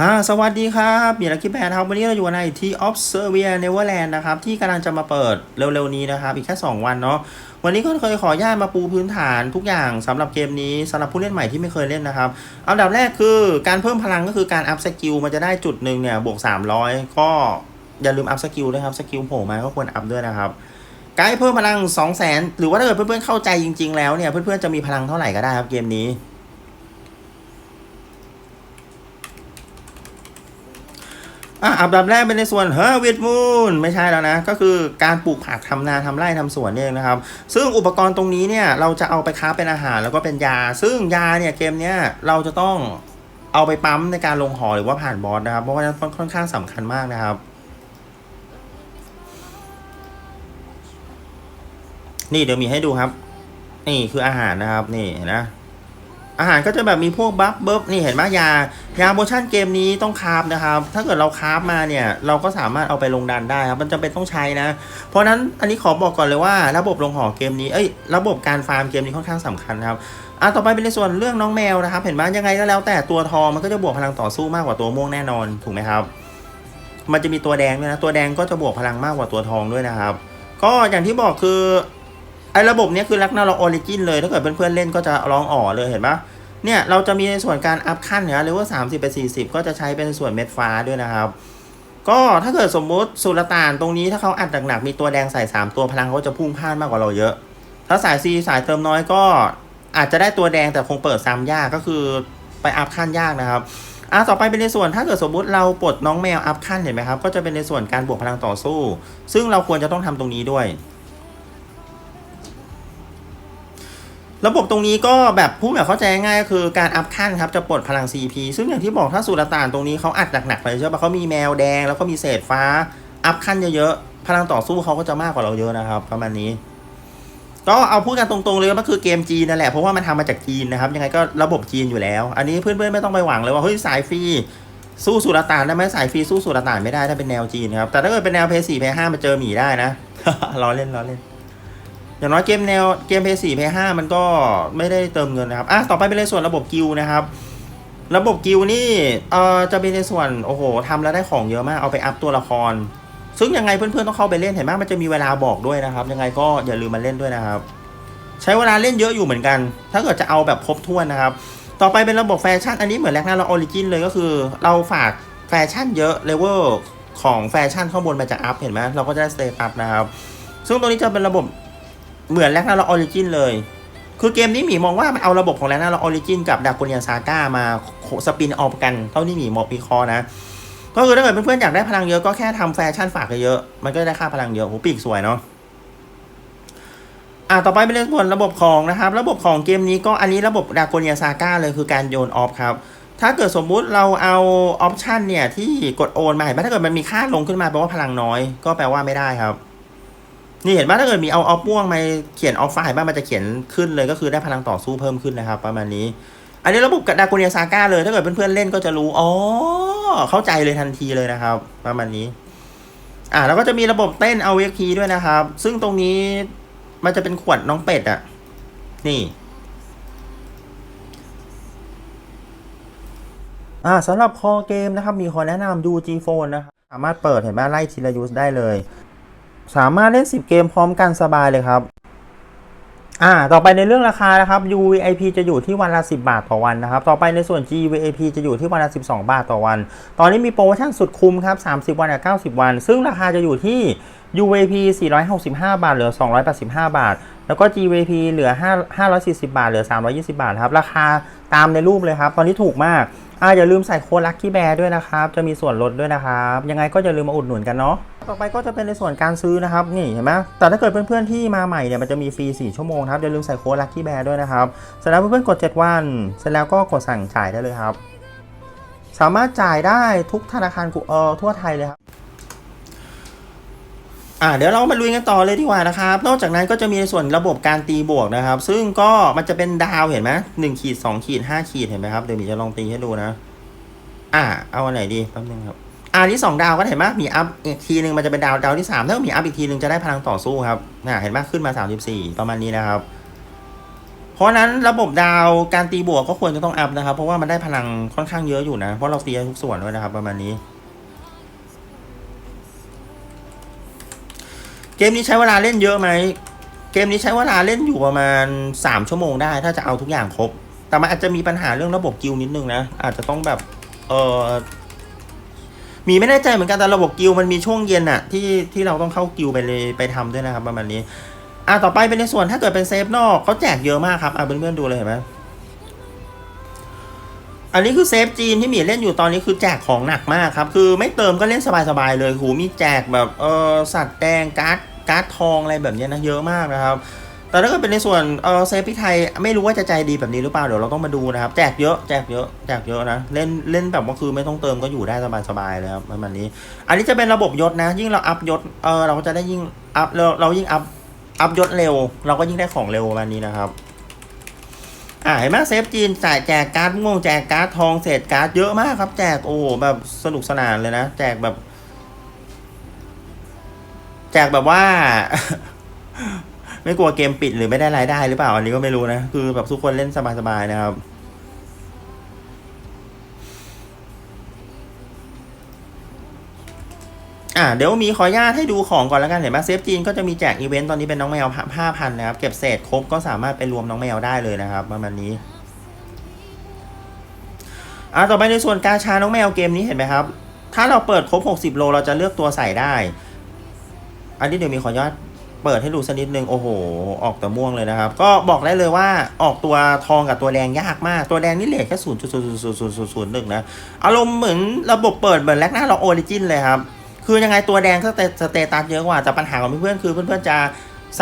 ฮ่าสวัสดีครับมีลักกี้แบนครับ วันนี้เราอยู่ในที่ Observia Neverland นะครับ ที่กำลังจะมาเปิดเร็วๆนี้นะครับ อีกแค่ 2 วันเนาะวันนี้ก็เคยขออนุญาตมาปูพื้นฐานทุกอย่างสำหรับเกมนี้สำหรับผู้เล่นใหม่ที่ไม่เคยเล่นนะครับอันดับแรกคือการเพิ่มพลังก็คือการอัพสกิลมันจะได้จุดหนึ่งเนี่ยบวก 300 ก็อย่าลืมอัพสกิลด้วยครับสกิลโผล่มาก็ควรอัพด้วยนะครับไกด์เพิ่มพลัง 2 0 0 0 0 0 หรือว่าถ้าเกิดเพื่อนๆเข้าใจจริง ๆ แล้วเนี่ยเพื่อนๆจะมีพลังเท่าไหร่ก็ได้ครับเกมนี้ อะอันดับแรกเป็นในส่วนเฮอร์วิดมูนไม่ใช่แล้วนะ ก็คือการปลูกผักทำนาทำไร่ทำสวนนี่เองนะครับ ซึ่งอุปกรณ์ตรงนี้เนี่ยเราจะเอาไปค้าเป็นอาหารแล้วก็เป็นยา ซึ่งยาเนี่ยเกมเนี้ยเราจะต้องเอาไปปั๊มในการลงหอหรือว่าผ่านบอสนะครับ เพราะว่านั้นค่อนข้างสำคัญมากนะครับนี่เดี๋ยวมีให้ดูครับ นี่คืออาหารนะครับ นี่เห็นนะ อาหารก็จะแบบมีพวกบัฟเบิบนี่เห็นไหมยายาโมชั่นเกมนี้ต้องคราฟนะครับ ถ้าเกิดเราคราฟมาเนี่ย เราก็สามารถเอาไปลงดันได้ครับ มันจำเป็นต้องใช้นะ เพราะฉะนั้นอันนี้ขอบอกก่อนเลยว่า ระบบลงหอเกมนี้เอ้ยระบบการฟาร์มเกมนี้ค่อนข้างสำคัญครับอะต่อไปเป็นในส่วนเรื่องน้องแมวนะครับ เห็นไหมยังไงก็แล้ว แต่ตัวทองมันก็จะบวกพลังต่อสู้มากกว่าตัวม่วงแน่นอนถูกไหมครับ มันจะมีตัวแดงด้วยนะตัวแดงก็จะบวกพลังมากกว่าตัวทองด้วยนะครับ ก็อย่างที่บอกคือ ไอ้ระบบนี้คือลักนาเราออริจินเลย ถ้าเกิดเพื่อนๆเล่นก็จะร้องอ๋อเลยเห็นปะเนี่ยเราจะมีในส่วนการอัพขั้นเนี่ยเลเวลสามสิบไปสี่สิบก็จะใช้เป็นส่วนเม็ดฟ้าด้วยนะครับ ก็ถ้าเกิดสมมุติสุลต่านตรงนี้ถ้าเขาอัดหนักๆมีตัวแดงใส่3ตัวพลังเขาจะพุ่งพลานมากกว่าเราเยอะ ถ้าสายซีสายเติมน้อยก็อาจจะได้ตัวแดงแต่คงเปิดซ้ำยากก็คือไปอัพขั้นยากนะครับอะต่อไปเป็นในส่วนถ้าเกิดสมมติเราปลดน้องแมวอัพขั้นเห็นไหมครับก็จะเป็นในส่วนการบวกพลังต่อสู้ ซึ่งเราควรจะต้องทำตรงนี้ด้วย ระบบตรงนี้ก็แบบพูดแบบเข้าใจง่ายก็คือการอัพขั้นครับจะปลดพลัง CP ซึ่งอย่างที่บอกถ้าสุลต่านตรงนี้เขาอัดหนักๆไปใช่ปะเขามีแมวแดงแล้วก็มีเศษฟ้า อัพขั้นเยอะๆพลังต่อสู้เขาก็จะมากกว่าเราเยอะนะครับประมาณนี้ ก็เอาพูดกันตรงๆเลยก็คือเกมจีนนั่นแหละเพราะว่ามันทำมาจากจีนนะครับยังไงก็ระบบจีนอยู่แล้ว อันนี้เพื่อนๆไม่ต้องไปหวังเลยว่าเฮ้ยสายฟรีสู้สุลต่านได้ไหมสายฟรีสู้สุลต่านไม่ได้ถ้าเป็นแนวจีนครับแต่ถ้าเกิดเป็นแนวเพย์สี่เพย์ห้ามันเจอหมีได้นะล้อเล่นล้อเล่น อย่างน้อยเกมแนวเกม p 4 p 5มันก็ไม่ได้เติมเงินนะครับอะต่อไปเป็นในส่วนระบบกิลนะครับ ระบบกิลนี่เอ่อจะเป็นในส่วนโอ้โหทำแล้วได้ของเยอะมากเอาไปอัพตัวละคร ซึ่งยังไงเพื่อนๆต้องเข้าไปเล่นเห็นไหมมันจะมีเวลาบอกด้วยนะครับ ยังไงก็อย่าลืมมาเล่นด้วยนะครับ ใช้เวลาเล่นเยอะอยู่เหมือนกัน ถ้าเกิดจะเอาแบบครบถ้วนนะครับ ต่อไปเป็นระบบแฟชั่นอันนี้เหมือนแรกหน้าเราออริจินเลยก็คือ เราฝากแฟชั่นเยอะเลเวลของแฟชั่นข้างบนมันจะอัพเห็นไหมเราก็จะได้สเตตัสนะครับซึ่งตรงนี้จะเป็นระบบ เหมือนแรกนาเราออริจินเลย คือเกมนี้หมีมองว่ามันเอาระบบของแรกนาเราออริจินกับดากุเนียซาก้ามาสปินออกกัน เท่าที่หมีมองปีคอนะ ก็คือถ้าเกิดเพื่อนๆอยากได้พลังเยอะก็แค่ทำแฟชั่นฝากเยอะมันก็ได้ค่าพลังเยอะโหปีกสวยเนาะอะต่อไปเป็นเรื่องส่วนระบบของนะครับ ระบบของเกมนี้ก็อันนี้ระบบดาโกเนียซาก้าเลยคือการโยนออฟครับ ถ้าเกิดสมมุติเราเอาออปชันเนี่ยที่กดโอนมาเห็นไหมถ้าเกิดมันมีค่าลงขึ้นมาแปลว่าพลังน้อย ก็แปลว่าไม่ได้ครับ นี่เห็นไหมถ้าเกิดมีเอาออฟม่วงมาเขียนออฟไฟบ้างมันจะเขียนขึ้นเลยก็คือได้พลังต่อสู้เพิ่มขึ้นนะครับ ประมาณนี้ อันนี้ระบบดาโกเนียซาก้าเลย ถ้าเกิดเพื่อนๆเล่นก็จะรู้อ๋อเข้าใจเลยทันทีเลยนะครับ ประมาณนี้ อ่าแล้วก็จะมีระบบเต้นเอาเวกีด้วยนะครับ ซึ่งตรงนี้มันจะเป็นขวดน้องเป็ดอะนี่อ่าสำหรับคอเกมนะครับ มีขอแนะนำดู G Phone นะครับ สามารถเปิดเห็นไหมไล่ทีละยูสได้เลย สามารถเล่น 10 เกมพร้อมกันสบายเลยครับ อ่า ต่อไปในเรื่องราคานะครับ UVIP จะอยู่ที่วันละ 10 บาทต่อวันนะครับ ต่อไปในส่วน GVIP จะอยู่ที่วันละ 12 บาทต่อวัน ตอนนี้มีโปรโมชั่นสุดคุ้มครับ 30 วันกับ90 วัน ซึ่งราคาจะอยู่ที่ UVP 465 บาท เหลือ 285 บาท แล้วก็ GVP เหลือ 5 540 บาท เหลือ 320 บาทครับ ราคาตามในรูปเลยครับ ตอนนี้ถูกมาก อ่าอย่าลืมใส่โค้ดลัคกี้แบร์ด้วยนะครับ จะมีส่วนลดด้วยนะครับ ยังไงก็อย่าลืมมาอุดหนุนกันเนาะ ต่อไปก็จะเป็นในส่วนการซื้อนะครับ นี่เห็นไหมแต่ถ้าเกิดเพื่อนๆที่มาใหม่เนี่ยมันจะมีฟรี 4 ชั่วโมงครับ อย่าลืมใส่โค้ดลัคกี้แบร์ด้วยนะครับ เสร็จแล้วเพื่อนๆกด 7 วัน เสร็จแล้วก็กดสั่งจ่ายได้เลยครับ สามารถจ่ายได้ทุกธนาคารกูเออทั่วไทยเลยครับ อ่าเดี๋ยวเรามาลุยกันต่อเลยดีกว่านะครับ นอกจากนั้นก็จะมีในส่วนระบบการตีบวกนะครับ ซึ่งก็มันจะเป็นดาวเห็นไหมหนึ่งขีดสองขีดห้าขีดเห็นไหมครับเดี๋ยวมีจะลองตีให้ดูนะ อ่า เอาอันไหนดีแป๊บนึงครับอ่านี่สองดาวก็เห็นไหมมีอัพอีกทีหนึ่งมันจะเป็นดาวดาวที่สามถ้ามีอัพอีกทีหนึ่งจะได้พลังต่อสู้ครับน่าเห็นไหมขึ้นมาสามสิบสี่ประมาณนี้นะครับ เพราะนั้นระบบดาวการตีบวกก็ควรจะต้องอัพนะครับ เพราะว่ามันได้พลังค่อนข้างเยอะอยู่นะ เพราะเราตีทุกส่วนด้วยนะครับ ประมาณนี้ เกมนี้ใช้เวลาเล่นเยอะไหม เกมนี้ใช้เวลาเล่นอยู่ประมาณ 3 ชั่วโมงได้ ถ้าจะเอาทุกอย่างครบ แต่มันอาจจะมีปัญหาเรื่องระบบกิลนิดนึงนะ อาจจะต้องแบบ เออมีไม่แน่ใจเหมือนกันแต่ระบบกิลมันมีช่วงเย็นอะที่ที่เราต้องเข้ากิลไปเลยไปทำด้วยนะครับประมาณนี้อะต่อไปเป็นในส่วนถ้าเกิดเป็นเซฟนอกเขาแจกเยอะมากครับอะเพื่อนๆดูเลยเห็นไหม อันนี้คือเซฟจีนที่หมีเล่นอยู่ตอนนี้คือแจกของหนักมากครับ คือไม่เติมก็เล่นสบายๆเลยหูมีแจกแบบเออสัตว์แดงการ์ดการ์ดทองอะไรแบบเนี้ยนะเยอะมากนะครับแต่ถ้าเกิดเป็นในส่วนเออเซฟพี่ไทยไม่รู้ว่าจะใจดีแบบนี้หรือเปล่าเดี๋ยวเราต้องมาดูนะครับ แจกเยอะแจกเยอะแจกเยอะนะเล่นเล่นแบบว่าคือไม่ต้องเติมก็อยู่ได้สบายๆเลยครับประมาณนี้ อันนี้จะเป็นระบบยศนะ ยิ่งเราอัพยศเออเราก็จะได้ยิ่งอัพเราเรายิ่งอัพอัพยศเร็ว เราก็ยิ่งได้ของเร็วประมาณนี้นะครับ อ่าเห็นไหมเซฟจีนจ่ายแจกการ์ดม่วงแจกการ์ดทองเศษการ์ดเยอะมากครับ แจกโอ้โหแบบสนุกสนานเลยนะ แจกแบบ แจกแบบว่า ไม่กลัวเกมปิดหรือไม่ได้รายได้หรือเปล่า อันนี้ก็ไม่รู้นะ คือแบบทุกคนเล่นสบายๆนะครับ อ่าเดี๋ยวมีขออนุญาตให้ดูของก่อนแล้วกันเห็นไหมเซฟจีนก็จะมีแจกอีเวนต์ตอนนี้เป็นน้องแมวห้าพันนะครับ เก็บเศษครบก็สามารถไปรวมน้องแมวได้เลยนะครับประมาณนี้อ่าต่อไปในส่วนกาชาน้องแมวเกมนี้เห็นไหมครับ ถ้าเราเปิดครบ 60 โลเราจะเลือกตัวใส่ได้ อันนี้เดี๋ยวมีขออนุญาตเปิดให้ดูสักนิดนึงโอ้โห ออกแต่ม่วงเลยนะครับ ก็บอกได้เลยว่าออกตัวทองกับตัวแดงยากมาก ตัวแดงนี่เหลือแค่ศูนย์จุดศูนย์ศูนย์ศูนย์ศูนย์หนึ่งนะ อารมณ์เหมือนระบบเปิดเหมือนแรกหน้าเราโอริจินเลยครับ คือยังไงตัวแดงสเตสเตตัสเยอะกว่าแต่ปัญหาของเพื่อนๆคือเพื่อนๆจะ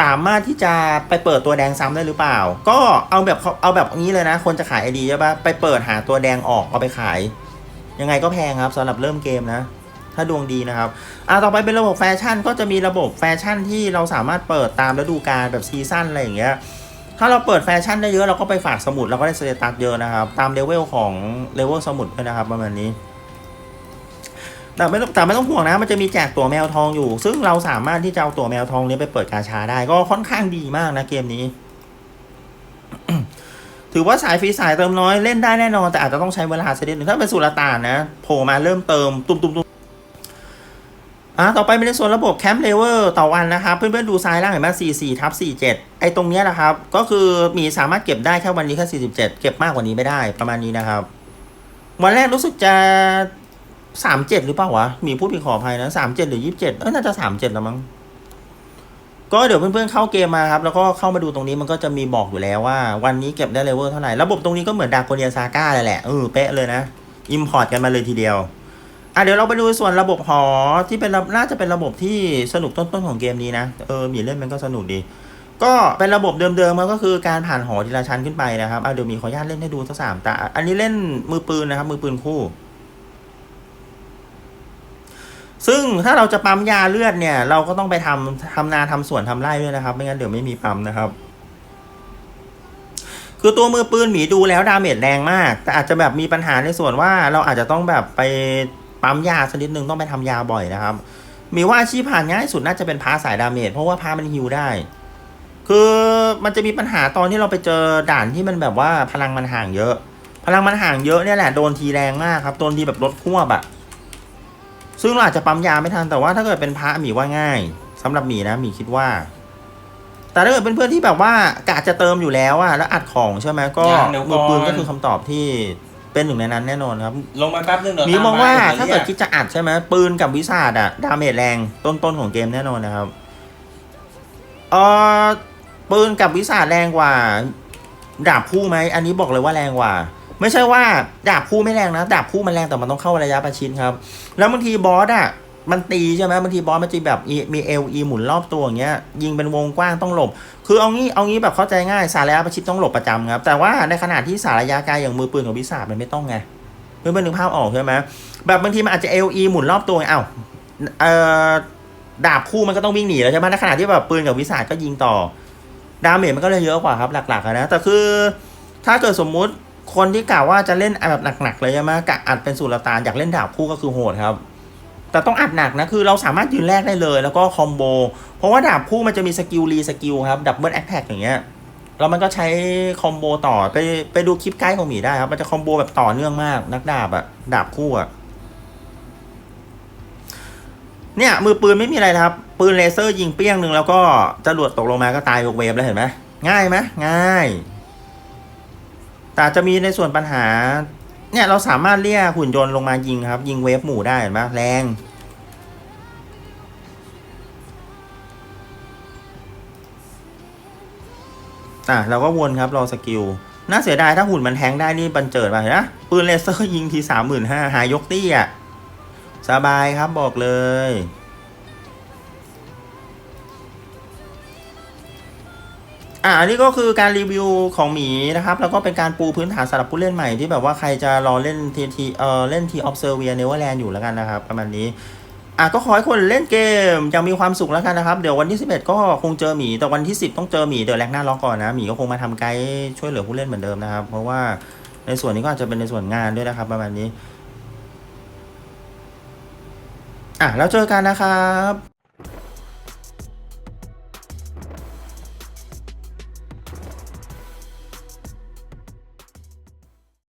สามารถที่จะไปเปิดตัวแดงซ้ำได้หรือเปล่า ก็เอาแบบเอาแบบนี้เลยนะ คนจะขายไอดีใช่ปะไปเปิดหาตัวแดงออกเอาไปขาย ยังไงก็แพงครับสำหรับเริ่มเกมนะ ถ้าดวงดีนะครับอ่าต่อไปเป็นระบบแฟชั่น ก็จะมีระบบแฟชั่นที่เราสามารถเปิดตามฤดูกาลแบบซีซั่นอะไรอย่างเงี้ยถ้าเราเปิดแฟชั่นได้เยอะเราก็ไปฝากสมุดเราก็ได้สเตตัสเยอะนะครับ ตามเลเวลของเลเวลสมุดด้วยนะครับประมาณนี้ แต่ไม่ต้องแต่ไม่ต้องห่วงนะ มันจะมีแจกตั๋วแมวทองอยู่ ซึ่งเราสามารถที่จะเอาตั๋วแมวทองนี้ไปเปิดกาชาได้ ก็ค่อนข้างดีมากนะเกมนี้ ถือว่าสายฟรีสายเติมน้อยเล่นได้แน่นอนแต่อาจจะต้องใช้เวลาสักนิดหนึ่งถ้าเป็นสุลต่านนะโผล่มาเริ่มเติมตุ้มตุ้มตุ้มอะต่อไปเป็นในส่วนระบบแคมป์เลเวลต่อวันนะครับเพื่อนๆดูซ้ายล่างเห็นไหม44ทับ47ไอ้ตรงเนี้ยนะครับ ก็คือมีสามารถเก็บได้แค่วันนี้แค่47เก็บมากกว่านี้ไม่ได้ประมาณนี้นะครับ วันแรกรู้สึกจะ สามเจ็ดหรือเปล่าวะ มีผู้ผิดขออภัยนะสามเจ็ดหรือยี่สิบเจ็ดเออน่าจะสามเจ็ดแล้วมั้ง ก็เดี๋ยวเพื่อนๆเข้าเกมมาครับ แล้วก็เข้ามาดูตรงนี้มันก็จะมีบอกอยู่แล้วว่า วันนี้เก็บได้เลเวลเท่าไหร่ ระบบตรงนี้ก็เหมือนดาโกเนียซาก้าเลยแหละเออเป๊ะเลยนะอิมพอร์ตกันมาเลยทีเดียว อะเดี๋ยวเราไปดูส่วนระบบหอที่เป็นระน่าจะเป็นระบบที่สนุกต้นๆของเกมนี้นะเออมีเล่นมันก็สนุกดีก็เป็นระบบเดิมๆมันก็คือการผ่านหอทีละชั้นขึ้นไปนะครับอะเดี๋ยวมีขออนุญาตเล่นให้ดูสักสามตา อันนี้เล่นมือปืนนะครับ มือปืนคู่ ซึ่งถ้าเราจะปั๊มยาเลือดเนี่ย เราก็ต้องไปทำทำนาทำสวนทำไร่ด้วยนะครับ ไม่งั้นเดี๋ยวไม่มีปั๊มนะครับ คือตัวมือปืนหมีดูแล้วดาเมจแรงมาก แต่อาจจะแบบมีปัญหาในส่วนว่าเราอาจจะต้องแบบไปปั๊มยาสักนิดนึงต้องไปทำยาบ่อยนะครับ มีว่าอาชีพผ่านง่ายสุดน่าจะเป็นพาสายดาเมจเพราะว่าพามันฮิวได้ คือมันจะมีปัญหาตอนที่เราไปเจอด่านที่มันแบบว่าพลังมันห่างเยอะ พลังมันห่างเยอะเนี่ยแหละโดนทีแรงมากครับโดนทีแบบลดควบอะ ซึ่งเราอาจจะปั๊มยาไม่ทันแต่ว่าถ้าเกิดเป็นพระหมีว่าง่ายสำหรับหมีนะหมีคิดว่า แต่ถ้าเกิดเป็นเพื่อนที่แบบว่ากะจะเติมอยู่แล้วอะแล้วอัดของใช่ไหมก็ยังเดี๋ยวก่มือนอปืนก็คือคำตอบที่เป็นหนึ่งในนั้นแน่นอนครับ ลงมาแป๊บนึงเดี๋ยวหมีตมองว่าดี๋ยถ้าเกิดรียคิดจะอัดใช่ไหมปืนกับวิสาดอะดาเมจแรงต้นๆของเกมแน่นอนนะครับเออปืนกับวิสาดแรงกว่าดาบคู่ไหมอันนี้บอกเลยว่าแรงกว่า ไม่ใช่ว่าดาบคู่ไม่แรงนะดาบคู่มันแรงแต่มันต้องเข้าระยะประชิดครับ แล้วบางทีบอสอะมันตีใช่ไหมบางทีบอสมันจะแบบมีเอลีหมุนรอบตัวอย่างเงี้ยยิงเป็นวงกว้างต้องหลบ คือเอางี้เอางี้แบบเข้าใจง่ายสาระยะประชิดต้องหลบประจำครับ แต่ว่าในขณะที่สาระยะไกลอย่างมือปืนของวิสามันไม่ต้องไงเพื่อนๆนึกภาพออกใช่ไหมแบบบางทีมันอาจจะ LE หมุนรอบตัวไงอ้าวเอ่อดาบคู่มันก็ต้องวิ่งหนีแล้วใช่ไหมในขณะที่แบบปืนกับวิสาก็ยิงต่อดาเมจมันก็เลยเยอะกว่าครับหลักๆนะแต่คือถ้าเกิดสมมุติ คนที่กล่าวว่าจะเล่นแบบหนักๆเลยใช่ไหมกะอัดเป็นสุลต่านอยากเล่นดาบคู่ก็คือโหดครับ แต่ต้องอัดหนักนะคือเราสามารถยืนแรกได้เลย แล้วก็คอมโบเพราะว่าดาบคู่มันจะมีสกิลรีสกิลครับดับเบิลแอคแท็กอย่างเงี้ยแล้วมันก็ใช้คอมโบต่อไปไปดูคลิปไกด์ของหมีได้ครับ มันจะคอมโบแบบต่อเนื่องมาก นักดาบอะดาบคู่อะเนี่ย มือปืนไม่มีอะไรครับ ปืนเลเซอร์ยิงเปี้ยงหนึ่งแล้วก็จรวดตกลงมาก็ตายยกเวฟแล้วเห็นไหมง่ายไหมง่าย แต่จะมีในส่วนปัญหา เนี่ยเราสามารถเรียกหุ่นยนต์ลงมายิงครับ ยิงเวฟหมู่ได้เห็นไหมแรงอะเราก็วนครับรอสกิลน่าเสียดายถ้าหุ่นมันแทงได้นี่บันเจิดไปนะปืนเลเซอร์ยิงทีสามหมื่นห้าหายกตี้อะสบายครับบอกเลย อะอันนี้ก็คือการรีวิวของหมีนะครับ แล้วก็เป็นการปูพื้นฐานสำหรับผู้เล่นใหม่ที่แบบว่าใครจะรอเล่นทีทีเอ่อเล่นทีออฟเซอร์เวียเนเวอร์แลนด์อยู่แล้วกันนะครับ ประมาณนี้อะก็ขอให้คนเล่นเกมยังมีความสุขแล้วกันนะครับ เดี๋ยววันที่ 11 ก็คงเจอหมี แต่วันที่ 10 ต้องเจอหมีเดี๋ยวแรกหน้าล็อกก่อนนะหมีก็คงมาทำไกด์ช่วยเหลือผู้เล่นเหมือนเดิมนะครับ เพราะว่าในส่วนนี้ก็อาจจะเป็นในส่วนงานด้วยนะครับ ประมาณนี้ อะแล้วเจอกันนะครับ